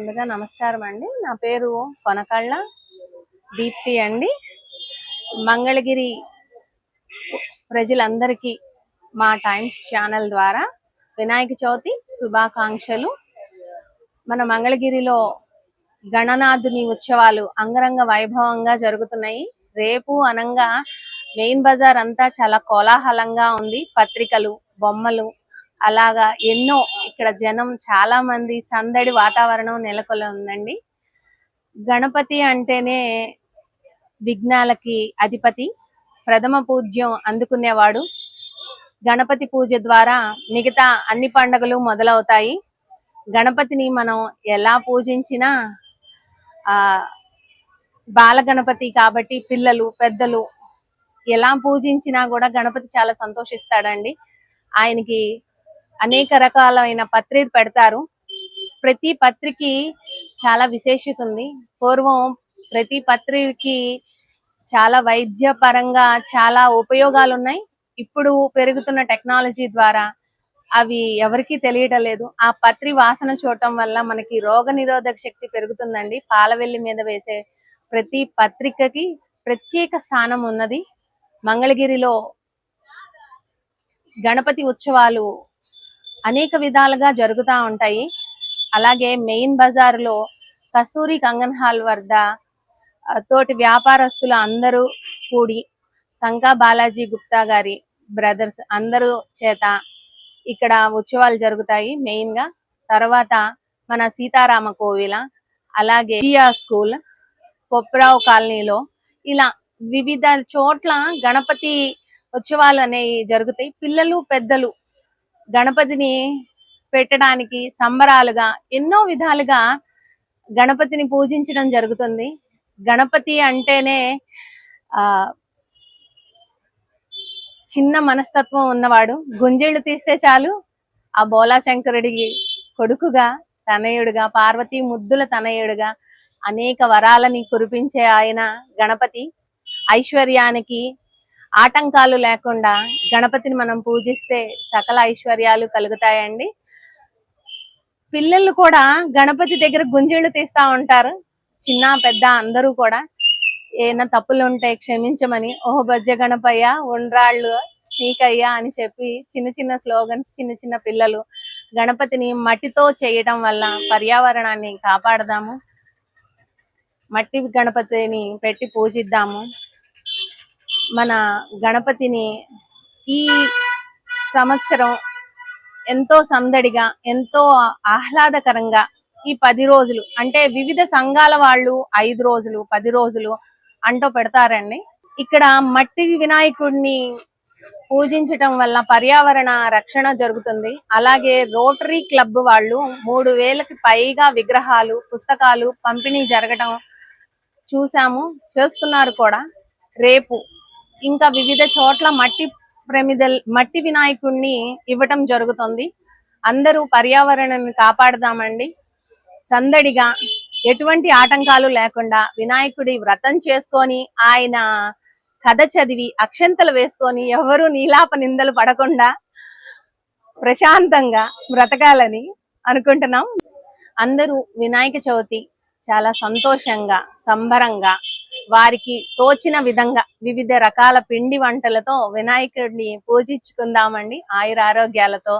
ముందుగా నమస్కారం అండి. నా పేరు కొనకళ్ళ దీప్తి అండి. మంగళగిరి ప్రజలందరికీ మా టైమ్స్ ఛానల్ ద్వారా వినాయక చవితి శుభాకాంక్షలు. మన మంగళగిరిలో గణనాథుని ఉత్సవాలు అంగరంగ వైభవంగా జరుగుతున్నాయి. రేపు అనంగా మెయిన్ బజార్ అంతా చాలా కోలాహలంగా ఉంది. పత్రికలు బొమ్మలు అలాగా ఎన్నో ఇక్కడ జనం చాలా మంది సందడి వాతావరణం నెలకొల్లి ఉందండి. గణపతి అంటేనే విఘ్నాలకి అధిపతి ప్రథమ పూజ్యం అందుకునేవాడు. గణపతి పూజ ద్వారా మిగతా అన్ని పండుగలు మొదలవుతాయి. గణపతిని మనం ఎలా పూజించినా ఆ బాలగణపతి కాబట్టి పిల్లలు పెద్దలు ఎలా పూజించినా కూడా గణపతి చాలా సంతోషిస్తాడండి. ఆయనకి అనేక రకాలైన పత్రికలు పెడతారు. ప్రతి పత్రికి చాలా విశేషత ఉంది. పూర్వం ప్రతి పత్రికి చాలా వైద్య పరంగా చాలా ఉపయోగాలు ఉన్నాయి ఇప్పుడు పెరుగుతున్న టెక్నాలజీ ద్వారా అవి ఎవరికీ తెలియటం లేదు. ఆ పత్రి వాసన చూడటం వల్ల మనకి రోగ నిరోధక శక్తి పెరుగుతుందండి. పాలవెల్లి మీద వేసే ప్రతి పత్రికకి ప్రత్యేక స్థానం ఉన్నది. మంగళగిరిలో గణపతి ఉత్సవాలు అనేక విధాలుగా జరుగుతూ ఉంటాయి. అలాగే మెయిన్ బజార్లో కస్తూరి కంగన్ హాల్ వద్ద తోటి వ్యాపారస్తులు అందరూ కూడి శంకా బాలాజీ గుప్తా గారి బ్రదర్స్ అందరూ చేత ఇక్కడ ఉత్సవాలు జరుగుతాయి మెయిన్గా. తర్వాత మన సీతారామ కోవిల అలాగే జియా స్కూల్ కొప్రావు కాలనీలో ఇలా వివిధ చోట్ల గణపతి ఉత్సవాలు అనేవి జరుగుతాయి. పిల్లలు పెద్దలు గణపతిని పెట్టడానికి సంబరాలుగా ఎన్నో విధాలుగా గణపతిని పూజించడం జరుగుతుంది. గణపతి అంటేనే ఆ చిన్న మనస్తత్వం ఉన్నవాడు. గుంజేళ్ళు తీస్తే చాలు ఆ బోలా శంకరుడికి కొడుకుగా తనయుడుగా పార్వతీ ముద్దుల తనయుడుగా అనేక వరాలని కురిపించే ఆయన గణపతి. ఐశ్వర్యానికి ఆటంకాలు లేకుండా గణపతిని మనం పూజిస్తే సకల ఐశ్వర్యాలు కలుగుతాయండి. పిల్లలు కూడా గణపతి దగ్గర గుంజేళ్ళు తీస్తా ఉంటారు. చిన్న పెద్ద అందరూ కూడా ఏమైనా తప్పులు ఉంటే క్షమించమని ఓహో బజ్జ గణపయ్య ఉండ్రాళ్ళు నీకయ్యా అని చెప్పి చిన్న చిన్న స్లోగన్స్ చిన్న చిన్న పిల్లలు గణపతిని మట్టితో చేయడం వల్ల పర్యావరణాన్ని కాపాడదాము. మట్టి గణపతిని పెట్టి పూజిద్దాము. మన గణపతిని ఈ సంవత్సరం ఎంతో సందడిగా ఎంతో ఆహ్లాదకరంగా ఈ పది రోజులు అంటే వివిధ సంఘాల వాళ్ళు ఐదు రోజులు పది రోజులు అంటూ పెడతారండి. ఇక్కడ మట్టి వినాయకుడిని పూజించటం వల్ల పర్యావరణ రక్షణ జరుగుతుంది. అలాగే రోటరీ క్లబ్ వాళ్ళు మూడు వేలకి పైగా విగ్రహాలు పుస్తకాలు పంపిణీ జరగటం చూసాము చేస్తున్నారు కూడా. రేపు ఇంకా వివిధ చోట్ల మట్టి ప్రమిదల్ మట్టి వినాయకుడిని ఇవ్వటం జరుగుతుంది. అందరూ పర్యావరణాన్ని కాపాడదామండి. సందడిగా ఎటువంటి ఆటంకాలు లేకుండా వినాయకుడి వ్రతం చేసుకొని ఆయన కథ చదివి అక్షంతలు వేసుకొని ఎవరు నీలాప నిందలు పడకుండా ప్రశాంతంగా బ్రతకాలని అనుకుంటున్నాం. అందరూ వినాయక చవితి చాలా సంతోషంగా సంబరంగా వారికి తోచిన విధంగా వివిధ రకాల పిండి వంటలతో వినాయకుడిని పూజించుకుందామండి. ఆయుర ఆరోగ్యాలతో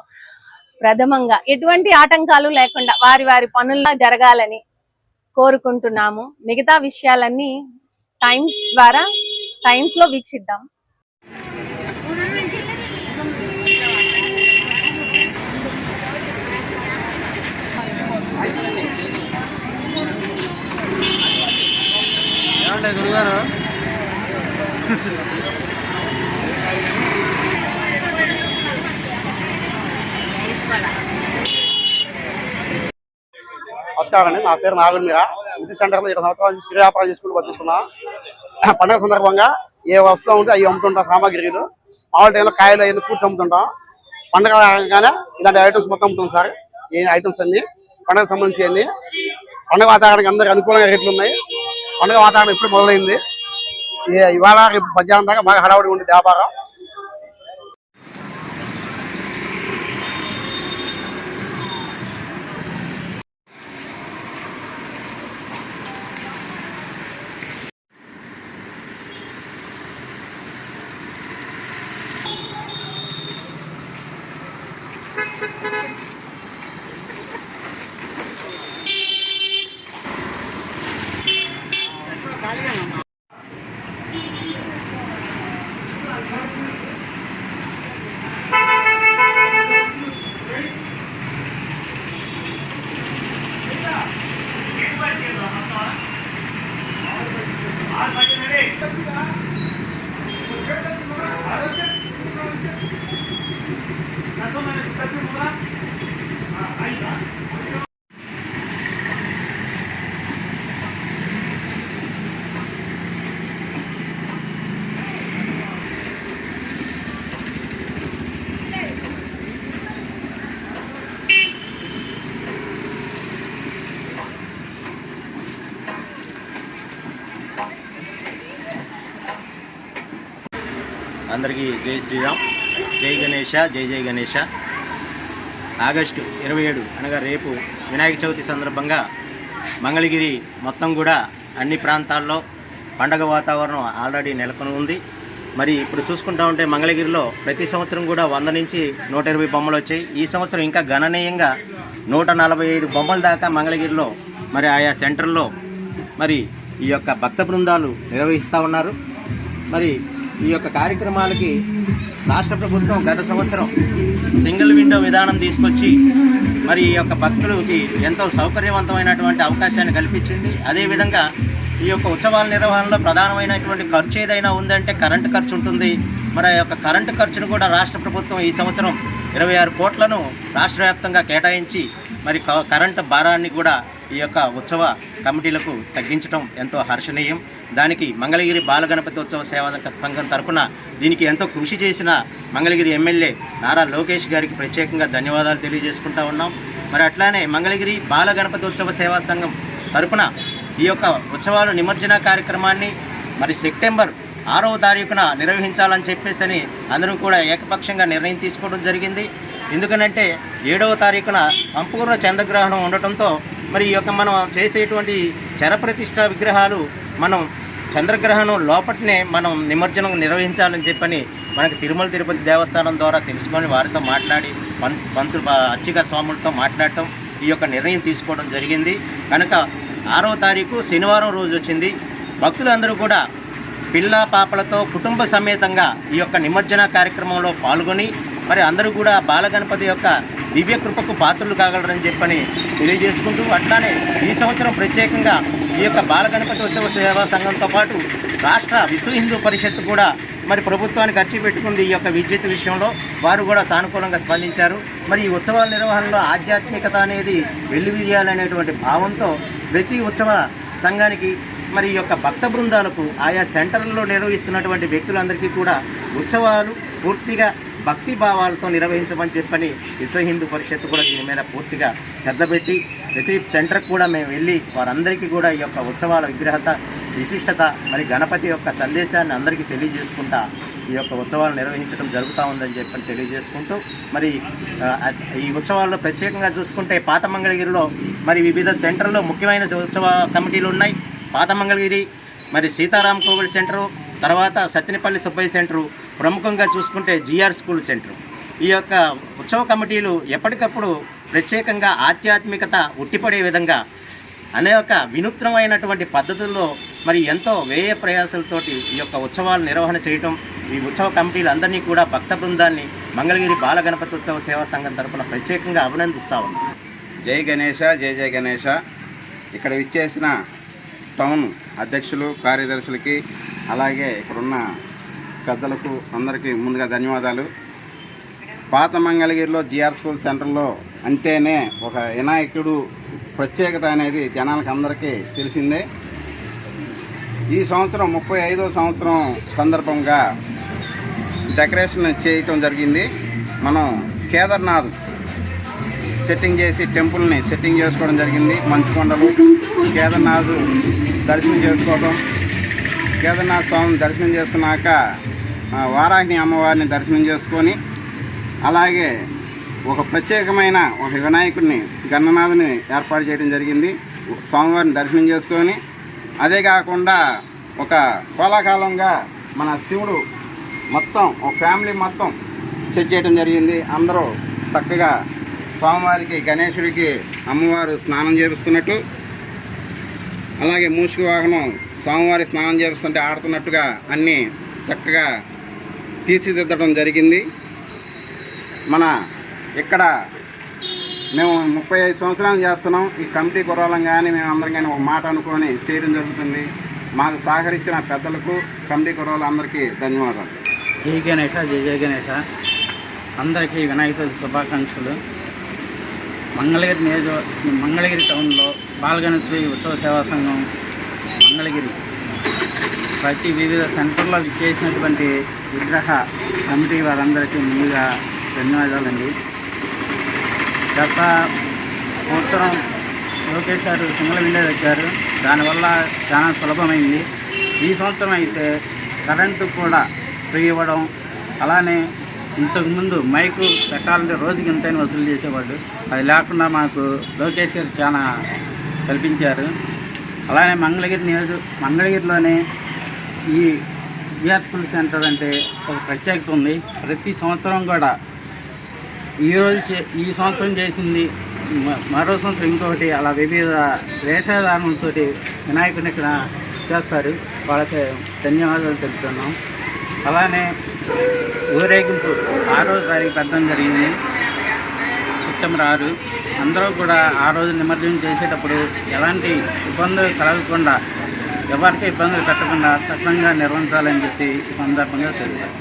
ప్రథమంగా ఎటువంటి ఆటంకాలు లేకుండా వారి వారి పనుల్లో జరగాలని కోరుకుంటున్నాము. మిగతా విషయాలన్నీ టైమ్స్ ద్వారా టైమ్స్లో వీక్షిద్దాం. ఏమంటే గురుగారు? నమస్కారం అండి. నా పేరు నాగుల్ మీరా ఇంటి సెంటర్లో ఇరవై సంవత్సరాల నుంచి చిరు వ్యాపారం చేసుకుంటూ బతుకుతున్నా. పండుగ సందర్భంగా ఏ వస్తువు ఉంటే అవి అమ్ముతుంటాం సామాగ్రిలు. మామూలు టైంలో కాయలు అయిన ఫ్రూట్స్ అమ్ముతుంటాం. పండుగ రాగానే ఇలాంటి ఐటమ్స్ మొత్తం అమ్ముతుంది సార్. ఏ ఐటమ్స్ అన్ని పండుగకు సంబంధించి అన్ని. పండుగ వాతావరణానికి అందరికి అనుకూలంగా రేట్లు ఉన్నాయి. పండుగ వాతావరణం ఇప్పుడు మొదలైంది ఇవాళ రేపు మధ్యాహ్నం దాకా బాగా హడావుడి ఉంది వ్యాపారం Thank you. कभी आ అందరికీ జై శ్రీరామ్. జై గణేష జై జై గణేష. ఆగస్టు ఇరవై ఏడు అనగా రేపు వినాయక చవితి సందర్భంగా మంగళగిరి మొత్తం కూడా అన్ని ప్రాంతాల్లో పండగ వాతావరణం ఆల్రెడీ నెలకొని ఉంది. మరి ఇప్పుడు చూసుకుంటా ఉంటే మంగళగిరిలో ప్రతి సంవత్సరం కూడా వంద నుంచి నూట ఇరవై బొమ్మలు వచ్చాయి. ఈ సంవత్సరం ఇంకా గణనీయంగా నూట నలభై ఐదు బొమ్మల దాకా మంగళగిరిలో మరి ఆయా సెంటర్లో మరి ఈ యొక్క భక్త బృందాలు నిర్వహిస్తూ ఉన్నారు. మరి ఈ యొక్క కార్యక్రమాలకి రాష్ట్ర ప్రభుత్వం గత సంవత్సరం సింగిల్ విండో విధానం తీసుకొచ్చి మరి ఈ యొక్క భక్తులకి ఎంతో సౌకర్యవంతమైనటువంటి అవకాశాన్ని కల్పించింది. అదేవిధంగా ఈ యొక్క ఉత్సవాల నిర్వహణలో ప్రధానమైనటువంటి ఖర్చు ఏదైనా ఉందంటే కరెంటు ఖర్చు ఉంటుంది. మరి ఆ యొక్క కరెంటు ఖర్చును కూడా రాష్ట్ర ప్రభుత్వం ఈ సంవత్సరం ఇరవై ఆరు కోట్లను రాష్ట్ర వ్యాప్తంగా కేటాయించి మరి క- కరెంటు భారాన్ని కూడా ఈ యొక్క ఉత్సవ కమిటీలకు తగ్గించడం ఎంతో హర్షణీయం. దానికి మంగళగిరి బాలగణపతి ఉత్సవ సేవా సంఘం తరఫున దీనికి ఎంతో కృషి చేసిన మంగళగిరి ఎమ్మెల్యే నారా లోకేష్ గారికి ప్రత్యేకంగా ధన్యవాదాలు తెలియజేసుకుంటా ఉన్నాం. మరి అట్లానే మంగళగిరి బాలగణపతి ఉత్సవ సేవా సంఘం తరఫున ఈ యొక్క ఉత్సవాలు నిమజ్జన కార్యక్రమాన్ని మరి సెప్టెంబర్ ఆరవ తారీఖున నిర్వహించాలని చెప్పేసి అని అందరం కూడా ఏకపక్షంగా నిర్ణయం తీసుకోవడం జరిగింది. ఎందుకనంటే ఏడవ తారీఖున సంపూర్ణ చంద్రగ్రహణం ఉండటంతో మరి ఈ యొక్క మనం చేసేటువంటి చరప్రతిష్ట విగ్రహాలు మనం చంద్రగ్రహణం లోపటనే మనం నిమజ్జనం నిర్వహించాలని చెప్పని మనకు తిరుమల తిరుపతి దేవస్థానం ద్వారా తెలుసుకొని వారితో మాట్లాడి పం పంతులు ప- స్వాములతో మాట్లాడటం ఈ యొక్క నిర్ణయం తీసుకోవడం జరిగింది. కనుక ఆరో తారీఖు శనివారం రోజు వచ్చింది. భక్తులందరూ కూడా పిల్ల పాపలతో కుటుంబ సమేతంగా ఈ యొక్క నిమజ్జన కార్యక్రమంలో పాల్గొని మరి అందరూ కూడా బాలగణపతి యొక్క దివ్య కృపకు పాత్రలు కాగలరని చెప్పని తెలియజేసుకుంటూ అట్లానే ఈ సంవత్సరం ప్రత్యేకంగా ఈ యొక్క బాలగణపతి ఉత్సవ సేవా సంఘంతో పాటు రాష్ట్ర విశ్వ హిందూ పరిషత్ కూడా మరి ప్రభుత్వానికి ఖర్చు పెట్టుకుంది ఈ యొక్క విద్యుత్ విషయంలో. వారు కూడా సానుకూలంగా స్పందించారు. మరి ఈ ఉత్సవాల నిర్వహణలో ఆధ్యాత్మికత అనేది వెల్లువిరియాలనేటువంటి భావంతో ప్రతి ఉత్సవ సంఘానికి మరి ఈ యొక్క భక్త బృందాలకు ఆయా సెంటర్లలో నిర్వహిస్తున్నటువంటి వ్యక్తులందరికీ కూడా ఉత్సవాలు పూర్తిగా భక్తి భావాలతో నిర్వహించమని చెప్పని విశ్వ హిందూ పరిషత్ కూడా దీని మీద పూర్తిగా శ్రద్ధ పెట్టి ప్రతి సెంటర్కి కూడా మేము వెళ్ళి వారందరికీ కూడా ఈ యొక్క ఉత్సవాల విగ్రహత విశిష్టత మరి గణపతి యొక్క సందేశాన్ని అందరికీ తెలియజేసుకుంటా ఈ యొక్క ఉత్సవాలు నిర్వహించడం జరుగుతూ ఉందని చెప్పని తెలియజేసుకుంటూ మరి ఈ ఉత్సవాల్లో ప్రత్యేకంగా చూసుకుంటే పాత మంగళగిరిలో మరి వివిధ సెంటర్లో ముఖ్యమైన ఉత్సవ కమిటీలు ఉన్నాయి. పాత మంగళగిరి మరి సీతారాం కోవిల్ సెంటరు తర్వాత సత్యనపల్లి సుబ్బయ్య సెంటరు ప్రముఖంగా చూసుకుంటే జిఆర్ స్కూల్ సెంటర్. ఈ యొక్క ఉత్సవ కమిటీలు ఎప్పటికప్పుడు ప్రత్యేకంగా ఆధ్యాత్మికత ఉట్టిపడే విధంగా అనేక వినూత్నమైనటువంటి పద్ధతుల్లో మరి ఎంతో వ్యయ ప్రయాసాలతోటి ఈ యొక్క ఉత్సవాలు నిర్వహణ చేయటం ఈ ఉత్సవ కమిటీలు అందరినీ కూడా భక్త బృందాన్ని మంగళగిరి బాలగణపతి ఉత్సవ సేవా సంఘం తరపున ప్రత్యేకంగా అభినందిస్తా ఉన్నాం. జై గణేష జై జై గణేష. ఇక్కడ విచ్చేసిన టౌన్ అధ్యక్షులు కార్యదర్శులకి అలాగే ఇక్కడున్న పెద్దలకు అందరికీ ముందుగా ధన్యవాదాలు. పాత మంగళగిరిలో జిఆర్ స్కూల్ సెంటర్లో అంటేనే ఒక వినాయకుడు ప్రత్యేకత అనేది జనాలకు అందరికీ తెలిసిందే. ఈ సంవత్సరం ముప్పై ఐదో సంవత్సరం సందర్భంగా డెకరేషన్ చేయటం జరిగింది. మనం కేదార్నాథ్ సెట్టింగ్ చేసి టెంపుల్ని సెట్టింగ్ చేసుకోవడం జరిగింది. మంచుకొండలు కేదార్నాథ్ దర్శనం చేసుకోవడం కేదార్నాథ్ స్వామిని దర్శనం చేసుకున్నాక వారాహిని అమ్మవారిని దర్శనం చేసుకొని అలాగే ఒక ప్రత్యేకమైన ఒక వినాయకుడిని గన్ననాథుని ఏర్పాటు చేయడం జరిగింది. స్వామివారిని దర్శనం చేసుకొని అదే కాకుండా ఒక కోలాకాలంగా మన శివుడు మొత్తం ఒక ఫ్యామిలీ మొత్తం సెట్ చేయడం జరిగింది. అందరూ చక్కగా స్వామివారికి గణేశుడికి అమ్మవారు స్నానం చేపిస్తున్నట్టు అలాగే మూషిక వాహనం స్వామివారి స్నానం చేపిస్తుంటే ఆడుతున్నట్టుగా అన్నీ చక్కగా తీర్చిదిద్దడం జరిగింది. మన ఇక్కడ మేము ముప్పై ఐదు సంవత్సరాలు చేస్తున్నాం. ఈ కమిటీ కుర్రాలం కానీ మేము అందరం కానీ ఒక మాట అనుకొని చేయడం జరుగుతుంది. మాకు సహకరించిన పెద్దలకు కమిటీ కుర్రోళ్ళందరికీ ధన్యవాదాలు. జై గణేష జై జయ గణేష. అందరికీ వినాయక చవితి శుభాకాంక్షలు. మంగళగిరి నియోజక మంగళగిరి టౌన్లో బాలగణేశ్వరి ఉత్సవ సేవా సంఘం మంగళగిరి. ప్రతి వివిధ సెంటర్లో చేసినటువంటి విగ్రహ కమిటీ వారందరికీ ముందుగా ధన్యవాదాలండి. గత సంవత్సరం లోకేష్ గారు సింగల్ విండో వచ్చారు. దానివల్ల చాలా సులభమైంది. ఈ సంవత్సరం అయితే కరెంటు కూడా ఫ్రీ ఇవ్వడం అలానే ఇంతకుముందు మైకు పెట్టాలంటే రోజుకి ఇంతని వసూలు చేసేవాడు అది లేకుండా మాకు లోకేష్ గారు చాలా కల్పించారు. అలానే మంగళగిరి నియోజక మంగళగిరిలోనే ఈ బిఆర్ సెంటర్ అంటే ఒక ప్రత్యేకత ఉంది. ప్రతి సంవత్సరం కూడా ఈ రోజు చే- ఈ సంవత్సరం చేసింది మరో సంవత్సరం ఇంకొకటి అలా వివిధ వేషధారణలతో వినాయకుడిని ఇక్కడ చేస్తారు. వాళ్ళకి ధన్యవాదాలు తెలుపుతున్నాం. అలానే ఊరేగింపు ఆరో తారీఖు పెట్టడం జరిగింది. సెప్టెంబర్ ఆరు. అందరూ కూడా ఆ రోజు నిమజ్జనం చేసేటప్పుడు ఎలాంటి ఇబ్బందులు కలగకుండా ఎవరికి ఇబ్బందులు పెట్టకుండా చట్టంగా నిర్వహించాలని చెప్పి ఈ సందర్భంగా తెలిపారు.